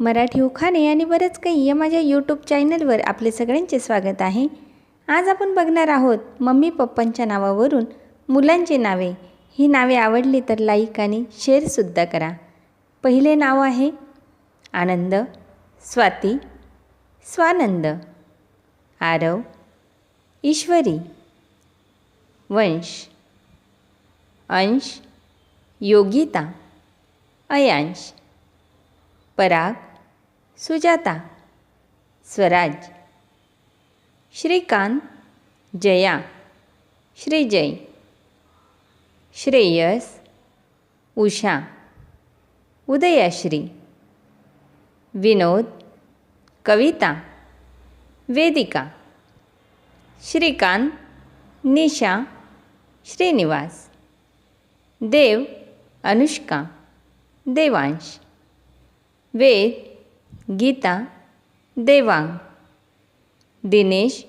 मराठी उखाणे आणि बरंच काही या माझ्या यूट्यूब चॅनलवर आपले सगळ्यांचे स्वागत आहे. आज आपण बघणार आहोत मम्मी पप्पांच्या नावावरून मुलांची नावे. ही नावे आवडली तर लाईक आणि शेअरसुद्धा करा. पहिले नाव आहे आनंद स्वाती स्वानंद आरव ईश्वरी वंश अंश योगिता अयांश. पराग सुजाता स्वराज श्रीकांत जया श्रीजय श्रेयस उषा उदयाश्री विनोद कविता वेदिका श्रीकांत निशा श्रीनिवास देव अनुष्का देवांश. वेद गीता देवांग दिनेश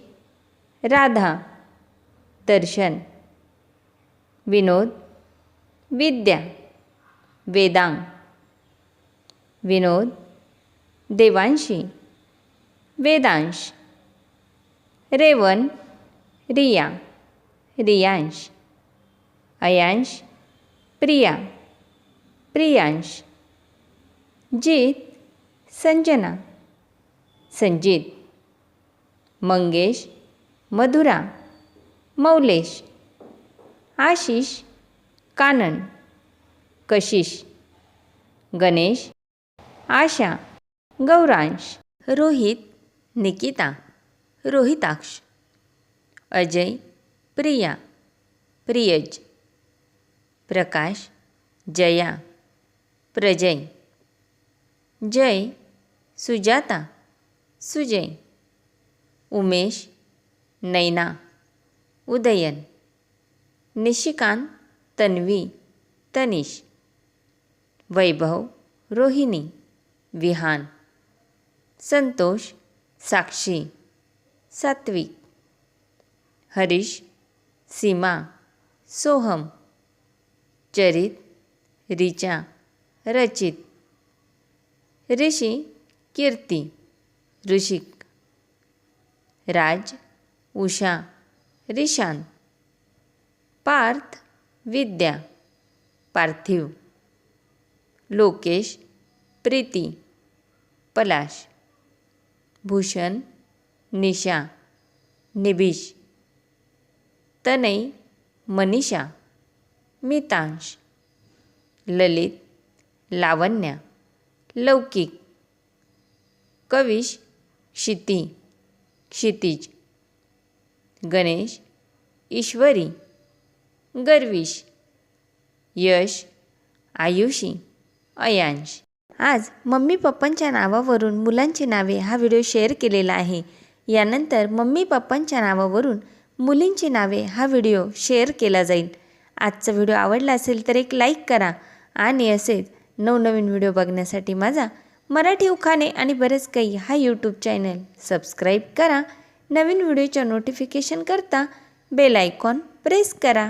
राधा दर्शन विनोद विद्या वेदांग विनोद देवांशी वेदांश रेवन रिया रियांश अयांश प्रिया प्रियांश जीत संजना. संजित. मंगेश मधुरा. मौलेश. आशिष कानन. कशिश गणेश. आशा. गौरांश. रोहित निकिता. रोहिताक्ष. अजय प्रिया. प्रियज. प्रकाश जया. प्रजय. जय सुजाता सुजय उमेश नैना उदयन निशिकांत तन्वी तनिष वैभव रोहिणी विहान संतोष साक्षी सात्विक हरीश सीमा सोहम चरित रिचा रचित ऋषी कीर्ती ऋषिक. राज उषा रिशान. पार्थ विद्या पार्थिव. लोकेश प्रीती पलाश. भूषण निशा निबिष तनय मनीषा मितांश. ललित लावण्या. लौकिक कविश क्षिती क्षितिज गणेश ईश्वरी गर्विश यश आयुषी अयांश. आज मम्मी पप्पांच्या नावावरून मुलांची नावे हा व्हिडिओ शेअर केलेला आहे. यानंतर मम्मी पप्पांच्या नावावरून मुलींची नावे हा व्हिडिओ शेअर केला जाईल. आजचा व्हिडिओ आवडला असेल तर एक लाईक करा आणि असेच नवनवीन व्हिडिओ बघण्यासाठी माझा मराठी उखाणे आणि बरेच काही हा यूट्यूब चॅनल सबस्क्राईब करा. नवीन व्हिडिओच्या नोटिफिकेशन करता बेल आयकॉन प्रेस करा.